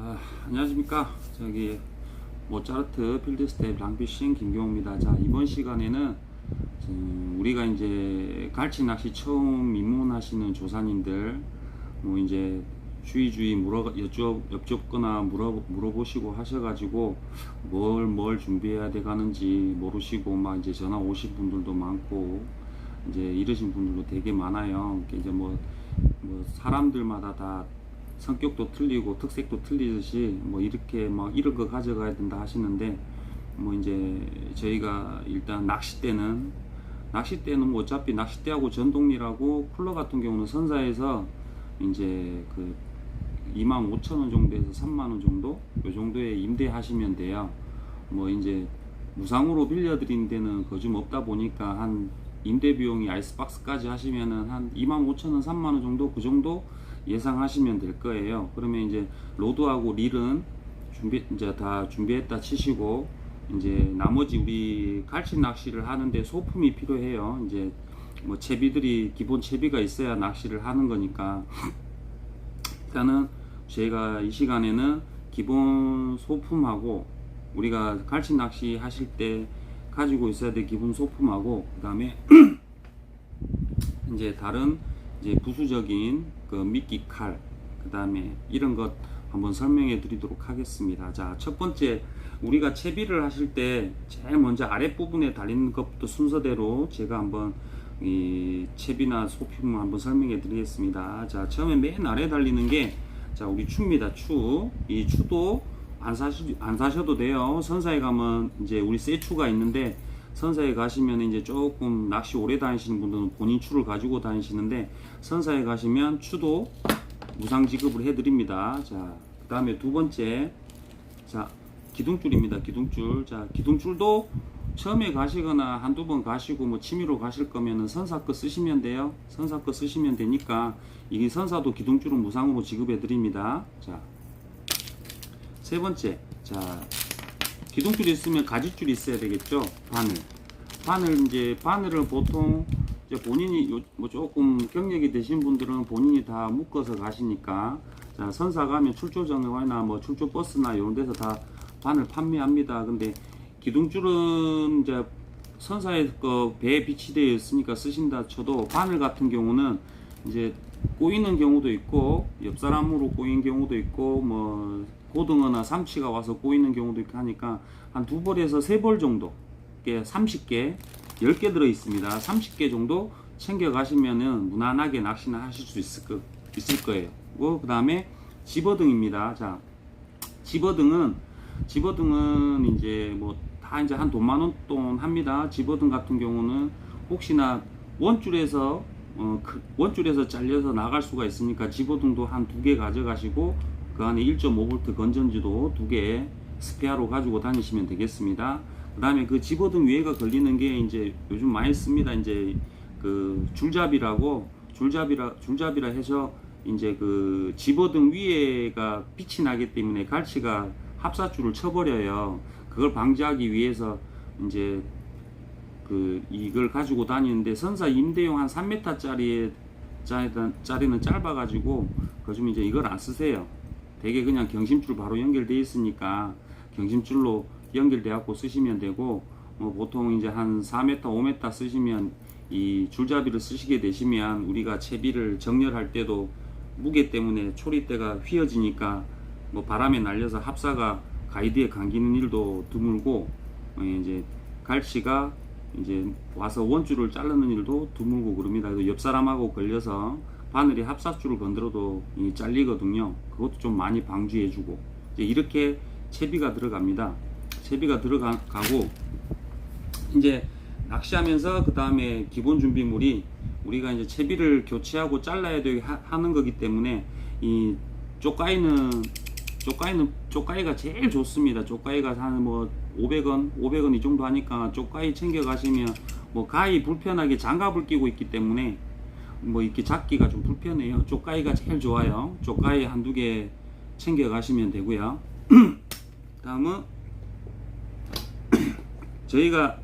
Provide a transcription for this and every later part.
아, 안녕하십니까. 저기 모차르트 필드스텝 랑피싱 김경호입니다. 자, 이번 시간에는 지금 우리가 이제 갈치 낚시 처음 입문하시는 조사님들 뭐 이제 주의주의 물어 여쭤 여쭙거나 물어 물어보시고 하셔가지고 뭘 뭘 준비해야 돼 가는지 모르시고 막 이제 전화 오신 분들도 많고 이제 이러신 분들도 되게 많아요. 이제 뭐, 뭐 사람들마다 다 성격도 틀리고 특색도 틀리듯이 뭐 이렇게 막 이런 거 가져가야 된다 하시는데 뭐 이제 저희가 일단 낚싯대는 낚싯대는 뭐 어차피 낚싯대하고 전동리라고 쿨러 같은 경우는 선사에서 이제 그 2만 5천 원 정도에서 3만 원 정도 요 정도에 임대하시면 돼요. 뭐 이제 무상으로 빌려드린 데는 거좀 없다 보니까 한 임대 비용이 아이스박스까지 하시면은 한 2만 5천 원, 3만 원 정도 그 정도 예상하시면 될 거예요. 그러면 이제 로드하고 릴은 준비 이제 다 준비했다 치시고 이제 나머지 우리 갈치 낚시를 하는데 소품이 필요해요. 이제 뭐 채비들이 기본 채비가 있어야 낚시를 하는 거니까 일단은 저희가 이 시간에는 기본 소품하고 우리가 갈치 낚시 하실 때 가지고 있어야 될 기본 소품하고 그 다음에 이제 다른 이제 부수적인 그 미끼 칼 그 다음에 이런 것 한번 설명해 드리도록 하겠습니다. 자, 첫 번째 우리가 채비를 하실 때 제일 먼저 아랫부분에 달리는 것부터 순서대로 제가 한번 이 채비나 소품을 한번 설명해 드리겠습니다. 자, 처음에 맨 아래 달리는 게 자, 우리 추입니다. 추. 이 추도 안 사시 안 사셔도 돼요. 선사에 가면 이제 우리 새 추가 있는데 선사에 가시면 이제 조금 낚시 오래 다니시는 분들은 본인 추를 가지고 다니시는데 선사에 가시면 추도 무상 지급을 해드립니다. 자, 그 다음에 두 번째, 자, 기둥줄입니다. 기둥줄. 자, 기둥줄도 처음에 가시거나 한두 번 가시고 뭐 취미로 가실 거면은 선사 거 쓰시면 돼요. 선사 거 쓰시면 되니까 이게 선사도 기둥줄은 무상으로 지급해 드립니다. 자, 세 번째, 자, 기둥줄이 있으면 가지줄이 있어야 되겠죠. 바늘. 바늘 이제 바늘을 보통 이제 본인이 요, 뭐 조금 경력이 되신 분들은 본인이 다 묶어서 가시니까 자, 선사 가면 출조 정거나 뭐 출조 버스나 이런 데서 다 바늘 판매합니다. 근데 기둥줄은 이제 선사의 그 배에 비치되어 있으니까 쓰신다 쳐도 바늘 같은 경우는 이제 꼬이는 경우도 있고 옆 사람으로 꼬인 경우도 있고 뭐 고등어나 삼치가 와서 꼬이는 경우도 있고 하니까 한 두 벌에서 세 벌 정도 게 30개 10개 들어 있습니다. 30개 정도 챙겨 가시면은 무난하게 낚시나 하실 수 있을, 거, 있을 거예요. 그 다음에 집어등입니다. 자 집어등은 집어등은 이제 뭐 다 이제 한 돈만 원 돈 합니다. 집어등 같은 경우는 혹시나 원줄에서 어, 그 원줄에서 잘려서 나갈 수가 있으니까 집어등도 한 두 개 가져가시고 그 안에 1.5V 건전지도 두 개 스페어로 가지고 다니시면 되겠습니다. 그 다음에 그 집어등 위에가 걸리는 게 이제 요즘 많이 씁니다. 이제 그 줄잡이라고 줄잡이라 줄잡이라 해서 이제 그 집어등 위에가 빛이 나기 때문에 갈치가 합사줄을 쳐버려요. 그걸 방지하기 위해서 이제 그 이걸 가지고 다니는데 선사 임대용 한 3m짜리 짜리는 짧아가지고 그좀 이제 이걸 안 쓰세요. 되게 그냥 경심줄 바로 연결돼 있으니까 경심줄로 연결돼 갖고 쓰시면 되고 뭐 보통 이제 한 4m, 5m 쓰시면 이 줄잡이를 쓰시게 되시면 우리가 채비를 정렬할 때도 무게 때문에 초리대가 휘어지니까 뭐 바람에 날려서 합사가 가이드에 감기는 일도 드물고 어, 이제 갈치가 이제 와서 원줄을 자르는 일도 드물고 그럽니다. 옆 사람하고 걸려서 바늘이 합사줄을 건드려도 이 잘리거든요. 그것도 좀 많이 방지해주고 이렇게 채비가 들어갑니다. 채비가 들어가고 이제 낚시하면서 그 다음에 기본 준비물이 우리가 이제 채비를 교체하고 잘라야 되게 하- 하는 거기 때문에 이 쪼까이는 쪼까이는 쪼까이가 제일 좋습니다. 쪼까이가 한뭐 500원, 500원 이 정도 하니까 쪼까이 챙겨 가시면 뭐 가히 불편하게 장갑을 끼고 있기 때문에 뭐 이렇게 잡기가 좀 불편해요. 쪼까이가 제일 좋아요. 쪼까이 한두 개 챙겨 가시면 되고요. 다음은 저희가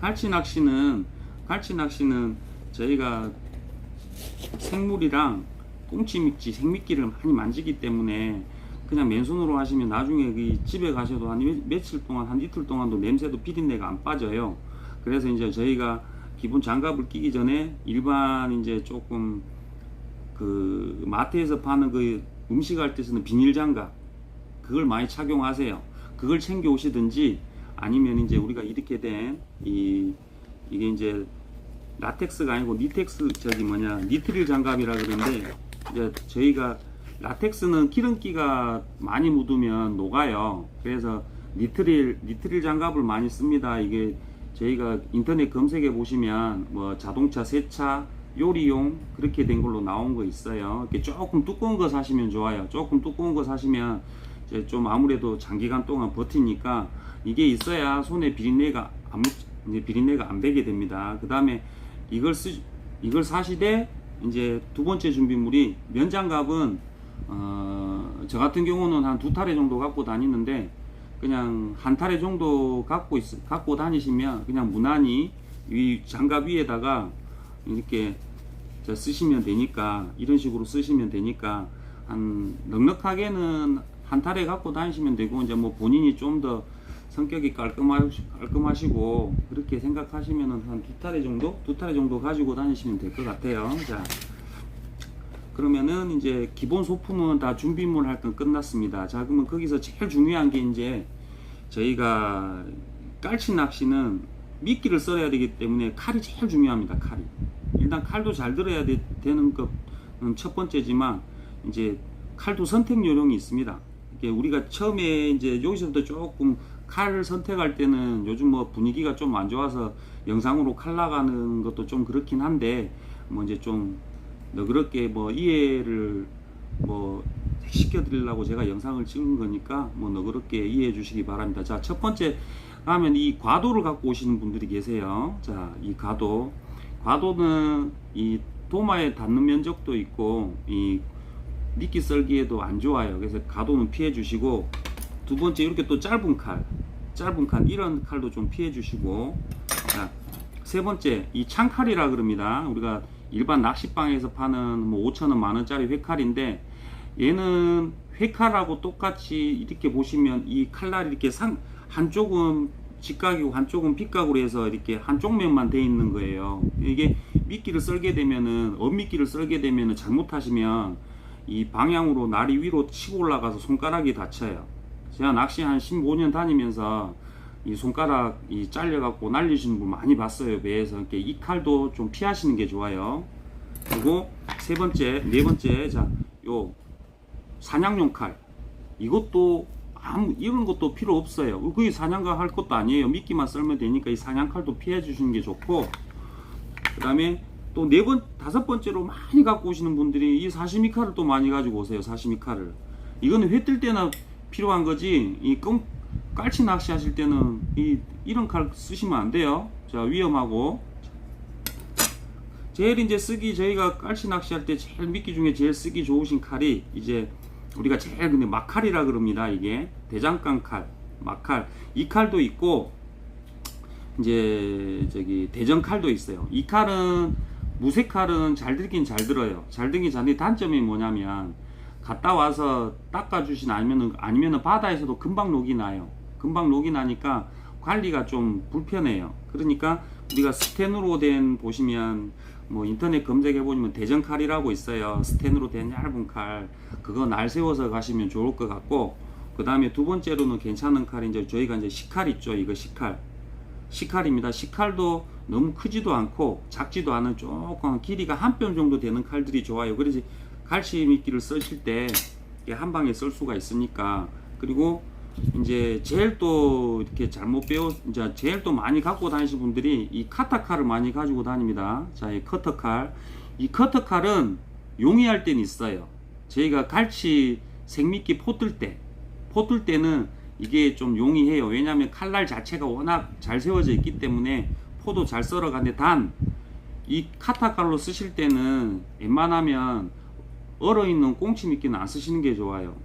갈치 낚시는 갈치 낚시는 저희가 생물이랑 꽁치 미끼, 생미끼를 많이 만지기 때문에 그냥 맨손으로 하시면 나중에 그 집에 가셔도 한 며- 며칠 동안 한 이틀 동안도 냄새도 비린내가 안 빠져요. 그래서 이제 저희가 기본 장갑을 끼기 전에 일반 이제 조금 그 마트에서 파는 그 음식 할 때 쓰는 비닐 장갑 그걸 많이 착용하세요. 그걸 챙겨 오시든지 아니면 이제 우리가 이렇게 된 이 이게 이제 라텍스가 아니고 니텍스 저기 뭐냐 니트릴 장갑이라 그러는데 이제 저희가 라텍스는 기름기가 많이 묻으면 녹아요. 그래서 니트릴 니트릴 장갑을 많이 씁니다. 이게 저희가 인터넷 검색해 보시면 뭐 자동차 세차 요리용 그렇게 된 걸로 나온 거 있어요. 이렇게 조금 두꺼운 거 사시면 좋아요. 조금 두꺼운 거 사시면 이제 좀 아무래도 장기간 동안 버티니까 이게 있어야 손에 비린내가 안 비린내가 안 배게 됩니다. 그 다음에 이걸 쓰 이걸 사시되 이제 두 번째 준비물이 면장갑은 어, 저 같은 경우는 한 두 타래 정도 갖고 다니는데 그냥 한 타래 정도 갖고 있 갖고 다니시면 그냥 무난히 이 장갑 위에다가 이렇게 저 쓰시면 되니까 이런 식으로 쓰시면 되니까 한 넉넉하게는 한 타래 갖고 다니시면 되고 이제 뭐 본인이 좀 더 성격이 깔끔하시, 깔끔하시고 그렇게 생각하시면은 한 두 타래 정도 두 타래 정도 가지고 다니시면 될 것 같아요. 자 그러면은 이제 기본 소품은 다 준비물 할 건 끝났습니다. 자 그러면 거기서 제일 중요한 게 이제 저희가 깔치 낚시는 미끼를 써야 되기 때문에 칼이 제일 중요합니다. 칼이 일단 칼도 잘 들어야 되, 는 것은 첫 번째지만 이제 칼도 선택 요령이 있습니다. 우리가 처음에 이제 여기서부터 조금 칼을 선택할 때는 요즘 뭐 분위기가 좀 안 좋아서 영상으로 칼 나가는 것도 좀 그렇긴 한데 뭐 이제 좀 너그럽게 뭐 이해를 뭐 시켜 드리려고 제가 영상을 찍은 거니까 뭐 너그럽게 이해해 주시기 바랍니다. 자, 첫 번째 하면 이 과도를 갖고 오시는 분들이 계세요. 자, 이 과도. 과도는 이 도마에 닿는 면적도 있고 이 미끼 썰기에도 안 좋아요. 그래서 가도는 피해 주시고 두 번째 이렇게 또 짧은 칼, 짧은 칼 이런 칼도 좀 피해 주시고 자, 세 번째 이 창칼이라 그럽니다. 우리가 일반 낚시방에서 파는 뭐 5천 원, 만 원짜리 회칼인데 얘는 회칼하고 똑같이 이렇게 보시면 이 칼날이 이렇게 상 한쪽은 직각이고 한쪽은 빗각으로 해서 이렇게 한쪽 면만 돼 있는 거예요. 이게 미끼를 썰게 되면은 엄미끼를 썰게 되면은 잘못하시면 이 방향으로 날이 위로 치고 올라가서 손가락이 다쳐요. 제가 낚시 한 15년 다니면서 이 손가락 이 잘려갖고 날리시는 분 많이 봤어요 배에서 이렇게 이 칼도 좀 피하시는 게 좋아요. 그리고 세 번째, 네 번째 자 요 사냥용 칼 이것도 아무 이런 것도 필요 없어요. 그게 사냥가 할 것도 아니에요. 미끼만 썰면 되니까 이 사냥 칼도 피해 주시는 게 좋고 그다음에 또 네 번 다섯 번째로 많이 갖고 오시는 분들이 이 사시미 칼을 또 많이 가지고 오세요. 사시미 칼을 이거는 회 뜰 때나 필요한 거지 이 끔, 깔치 낚시 하실 때는 이 이런 칼 쓰시면 안 돼요. 자 위험하고 제일 이제 쓰기 저희가 깔치 낚시할 때 제일 미끼 중에 제일 쓰기 좋으신 칼이 이제 우리가 제일 근데 막칼이라 그럽니다. 이게 대장간 칼, 막칼 이 칼도 있고 이제 저기 대전 칼도 있어요. 이 칼은 무쇠 칼은 잘 들긴 잘 들어요. 잘 들긴 잘 들긴 단점이 뭐냐면 갔다 와서 닦아주신 아니면은 아니면은 바다에서도 금방 녹이 나요. 금방 나니까 관리가 좀 불편해요. 그러니까 우리가 스텐으로 된 보시면 뭐 인터넷 검색해 보면 대전 칼이라고 있어요. 스텐으로 된 얇은 칼 그거 날 세워서 가시면 좋을 것 같고 그 다음에 두 번째로는 괜찮은 칼이 이제 저희가 이제 시칼 있죠. 이거 시칼 시칼입니다. 시칼도 너무 크지도 않고 작지도 않은 조금 길이가 한 뼘 정도 되는 칼들이 좋아요. 그래서 갈치 미끼를 쓰실 때 한 방에 쓸 수가 있으니까 그리고 이제 제일 또 이렇게 잘못 배워 이제 제일 또 많이 갖고 다니시는 분들이 이 카타 칼을 많이 가지고 다닙니다. 자, 이 커터 칼. 이 커터 칼은 용이할 때는 있어요. 저희가 갈치 생미끼 포뜰 때, 포뜰 때는 이게 좀 용이해요. 왜냐하면 칼날 자체가 워낙 잘 세워져 있기 때문에 포도 잘 썰어가는데 단 이 카타칼로 쓰실 때는 웬만하면 얼어 있는 꽁치 미끼는 안 쓰시는 게 좋아요.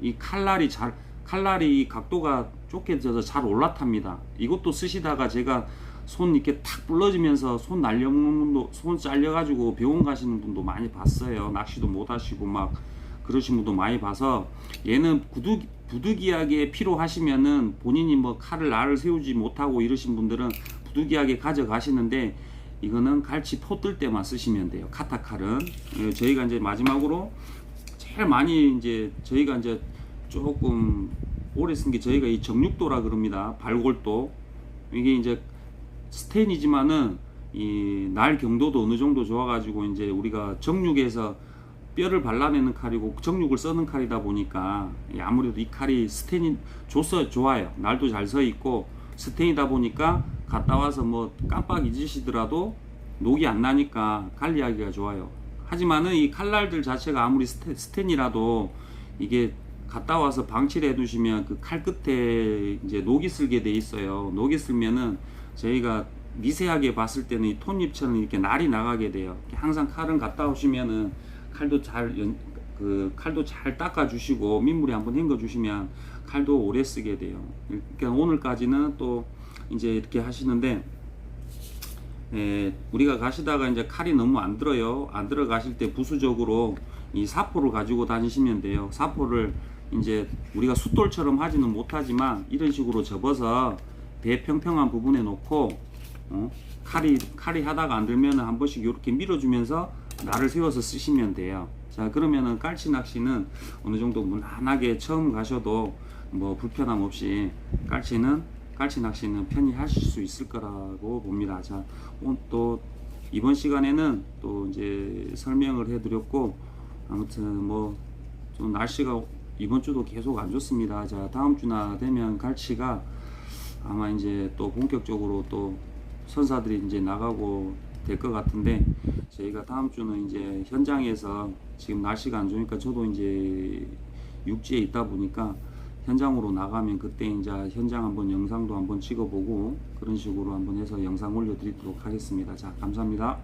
이 칼날이 잘 칼날이 각도가 좁게져서 잘 올라탑니다. 이것도 쓰시다가 제가 손 이렇게 탁 불러지면서 손 날려먹는 분도 손 잘려가지고 병원 가시는 분도 많이 봤어요. 낚시도 못 하시고 막 그러신 분도 많이 봐서 얘는 부득, 부득이하게 필요하시면은 본인이 뭐 칼을 날을 세우지 못하고 이러신 분들은 부득이하게 가져가시는데 이거는 갈치 포 뜰 때만 쓰시면 돼요. 카타 칼은 예, 저희가 이제 마지막으로 제일 많이 이제 저희가 이제 조금 오래 쓴 게 저희가 이 정육도라 그럽니다. 발골도 이게 이제 스텐이지만은 이 날 경도도 어느 정도 좋아가지고 이제 우리가 정육에서 뼈를 발라내는 칼이고 정육을 써는 칼이다 보니까 이 아무래도 이 칼이 스텐이 좋서 좋아요. 날도 잘 서 있고 스텐이다 보니까 갔다 와서 뭐 깜빡 잊으시더라도 녹이 안 나니까 관리하기가 좋아요. 하지만은 이 칼날들 자체가 아무리 스텐, 스텐이라도 이게 갔다 와서 방치를 해두시면 그 칼 끝에 이제 녹이 슬게 돼 있어요. 녹이 슬면은 저희가 미세하게 봤을 때는 이 톱잎처럼 이렇게 날이 나가게 돼요. 항상 칼은 갔다 오시면은 칼도 잘 연, 그 칼도 잘 닦아 주시고 민물에 한번 헹궈 주시면 칼도 오래 쓰게 돼요. 그러니까 오늘까지는 또 이제 이렇게 하시는데 에, 우리가 가시다가 이제 칼이 너무 안 들어요. 안 들어가실 때 부수적으로 이 사포를 가지고 다니시면 돼요. 사포를 이제 우리가 숫돌처럼 하지는 못하지만 이런 식으로 접어서 배 평평한 부분에 놓고 어? 칼이 칼이 하다가 안 들면은 한 번씩 이렇게 밀어주면서 날을 세워서 쓰시면 돼요. 자 그러면은 깔치 낚시는 어느 정도 무난하게 처음 가셔도 뭐 불편함 없이 깔치는 깔치 낚시는 편히 하실 수 있을 거라고 봅니다. 자, 오늘 또 이번 시간에는 또 이제 설명을 해드렸고 아무튼 뭐 좀 날씨가 이번 주도 계속 안 좋습니다. 자, 다음 주나 되면 갈치가 아마 이제 또 본격적으로 또 선사들이 이제 나가고 될 것 같은데 저희가 다음 주는 이제 현장에서 지금 날씨가 안 좋으니까 저도 이제 육지에 있다 보니까 현장으로 나가면 그때 이제 현장 한번 영상도 한번 찍어보고 그런 식으로 한번 해서 영상 올려드리도록 하겠습니다. 자, 감사합니다.